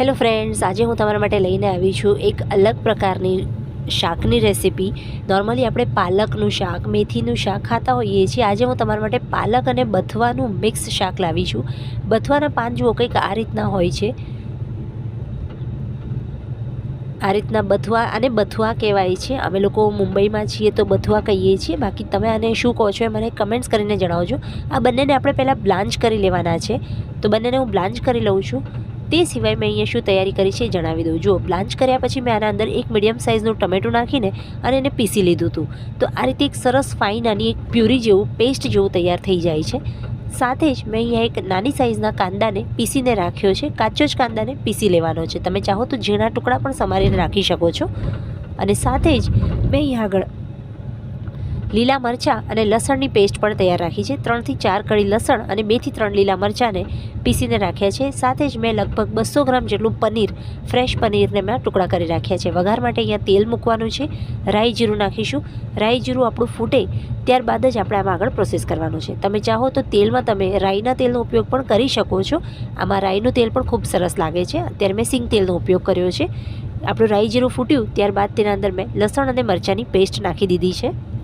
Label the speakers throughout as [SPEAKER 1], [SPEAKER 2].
[SPEAKER 1] Hello friends આજે હું તમારા માટે લઈને આવી છું એક અલગ પ્રકારની શાકની રેસિપી. નોર્મલી આપણે પાલકનું શાક, મેથીનું શાક ખાતા હોઈએ છીએ. આજે હું તમારા માટે પાલક અને બથવાનું મિક્સ શાક લાવી છું. બથવાના પાન જુઓ કંઈક આ રીતના હોય છે. આ રીતના બથવા અને બથવા કહેવાય છે. અમે લોકો મુંબઈમાં છીએ તો બથવા કહીએ છીએ. બાકી તમે આને શું કહો છો એ મને કમેન્ટ્સ કરીને જણાવજો. આ બંનેને આપણે પહેલાં બ્લાન્ચ કરી લેવાના છે. તો બંનેને હું બ્લાન્ચ કરી લઉં છું. તે સિવાય મેં અહીંયા શું તૈયારી કરી છે જણાવી દઉં. જુઓ બ્લાન્ચ કર્યા પછી મેં આના અંદર એક મીડિયમ સાઇઝનું ટમેટું નાખીને અને એને પીસી લીધું હતું. તો આ રીતે એક સરસ ફાઇન આની એક પ્યુરી જેવું પેસ્ટ જેવું તૈયાર થઈ જાય છે. સાથે જ મેં અહીંયા એક નાની સાઇઝના કાંદાને પીસીને રાખ્યો છે. કાચો જ કાંદાને પીસી લેવાનો છે. તમે ચાહો તો ઝીણા ટુકડા પણ સમારીને રાખી શકો છો. અને સાથે જ મેં અહીંયા આગળ લીલા મરચાં અને લસણની પેસ્ટ પણ તૈયાર રાખી છે. ત્રણથી ચાર કળી લસણ અને બેથી ત્રણ લીલા મરચાંને પીસીને રાખ્યા છે. સાથે જ મેં લગભગ બસો ગ્રામ જેટલું પનીર, ફ્રેશ પનીરને મેં ટુકડા કરી રાખ્યા છે. વઘાર માટે અહીંયા તેલ મૂકવાનું છે. રાઈ જીરું નાખીશું. રાઈ જીરું આપણું ફૂટે ત્યારબાદ જ આપણે આમાં આગળ પ્રોસેસ કરવાનું છે. તમે ચાહો તો તેલમાં તમે રાઈના તેલનો ઉપયોગ પણ કરી શકો છો. આમાં રાઈનું તેલ પણ ખૂબ સરસ લાગે છે. અત્યારે મેં સિંગ તેલનો ઉપયોગ કર્યો છે. આપણું રાઈ જીરું ફૂટ્યું ત્યારબાદ તેના અંદર મેં લસણ અને મરચાંની પેસ્ટ નાખી દીધી છે.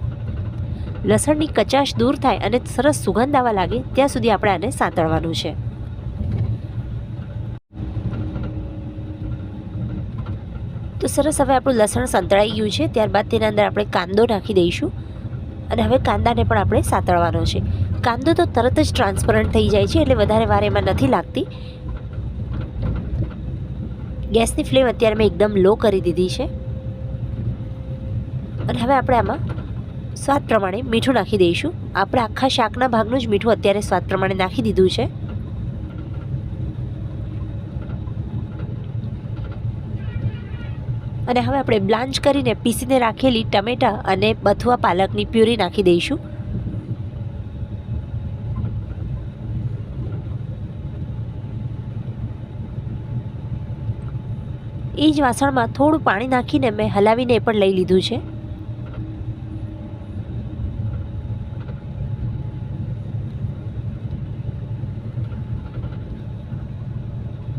[SPEAKER 1] લસણની કચાશ દૂર થાય અને સરસ સુગંધ આવવા લાગે, ત્યાં સુધી આપણે આને સાંતળવાનું છે. તો સરસ હવે આપણું લસણ સંતળાઈ ગયું છે, ત્યારબાદ તેના અંદર આપણે કાંદો નાખી દઈશું અને હવે કાંદાને પણ આપણે સાંતળવાનો છે. કાંદો તો તરત જ ટ્રાન્સપરન્ટ થઈ જાય છે, એટલે વધારે વાર એમાં નથી લાગતી. ગેસની ફ્લેમ અત્યારે મેં એકદમ લો કરી દીધી છે. અને હવે આપણે આમાં સ્વાદ પ્રમાણે મીઠું નાખી દઈશું. આપણે આખા શાકના ભાગનું જ મીઠું અત્યારે સ્વાદ પ્રમાણે નાખી દીધું છે. અને હવે આપણે બ્લાન્ચ કરીને પીસીને રાખેલી ટમેટા અને બથુઆ પાલકની પ્યુરી નાખી દઈશું. એ જ વાસણમાં થોડું પાણી નાખીને મેં હલાવીને પણ લઈ લીધું છે.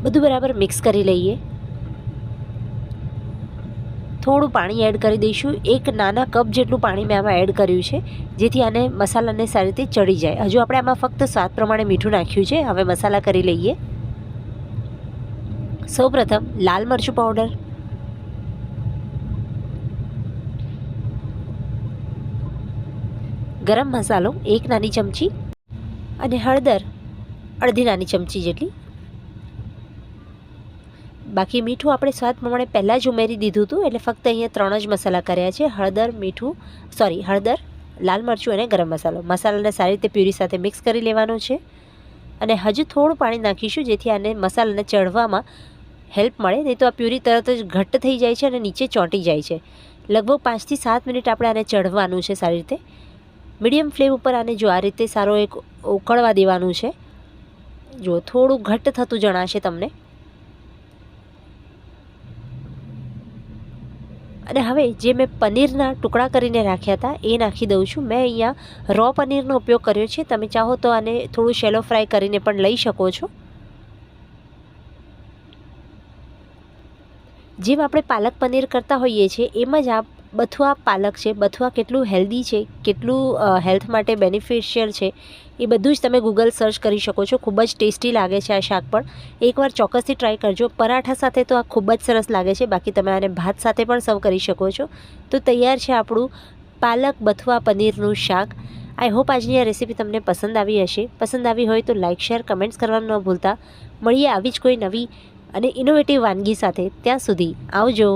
[SPEAKER 1] બધું બરાબર મિક્સ કરી લઈએ. થોડું પાણી એડ કરી દઈશું. એક નાના કપ જેટલું પાણી મેં આમાં એડ કર્યું છે, જેથી આને મસાલાને સારી રીતે ચડી જાય. હજુ આપણે આમાં ફક્ત સ્વાદ પ્રમાણે મીઠું નાખ્યું છે. હવે મસાલા કરી લઈએ. સૌપ્રથમ લાલ મરચું પાવડર ગરમ મસાલો એક નાની ચમચી અને હળદર અડધી નાની ચમચી જેટલી બાકી મીઠું આપણે સ્વાદ પ્રમાણે પહેલાં જ ઉમેરી દીધું હતું, એટલે ફક્ત અહીંયા ત્રણ જ મસાલા કર્યા છે. હળદર, મીઠું સોરી હળદર, લાલ મરચું અને ગરમ મસાલો. મસાલાને સારી રીતે પ્યુરી સાથે મિક્સ કરી લેવાનો છે. અને હજુ થોડું પાણી નાખીશું, જેથી આને મસાલાને ચડવામાં હેલ્પ મળે. નહીં તો આ પ્યુરી તરત જ ઘટ્ટ થઈ જાય છે અને નીચે ચોંટી જાય છે. લગભગ પાંચથી સાત મિનિટ આપણે આને ચઢવાનું છે સારી રીતે. મીડિયમ ફ્લેમ ઉપર આને જો આ રીતે સારો એક ઉકળવા દેવાનું છે. જો થોડું ઘટ્ટ થતું જણાશે તમને. અને હવે જે મેં પનીરના ટુકડા કરીને રાખ્યા હતા, એ નાખી દઉં છું. મેં અહીંયા રો પનીરનો ઉપયોગ કર્યો છે. તમે ચાહો તો આને થોડું શેલો ફ્રાય કરીને પણ લઈ શકો છો. જેમ આપણે પાલક પનીર કરતા હોઈએ છીએ, એમ જ આ બથુઆ પાલક છે, બથુઆ કેટલું હેલ્ધી છે, કેટલું હેલ્થ માટે બેનિફિશિયલ છે, એ બધું જ તમે ગૂગલ સર્ચ કરી શકો છો. ખૂબ જ ટેસ્ટી લાગે છે આ શાક પણ. એકવાર ચોક્કસથી ટ્રાય કરજો. પરાઠા સાથે તો આ ખૂબ જ સરસ લાગે છે. બાકી તમે આને ભાત સાથે પણ સર્વ કરી શકો છો. તો તૈયાર છે આપણું પાલક બથુઆ પનીરનું શાક. આઈ હોપ આજની આ રેસીપી તમને પસંદ આવી હશે. પસંદ આવી હોય તો લાઇક શેર કમેન્ટ્સ કરવાનું ન ભૂલતા. મળીએ આવી જ કોઈ નવી અને ઇનોવેટિવ વાનગી સાથે. ત્યાં સુધી આવજો.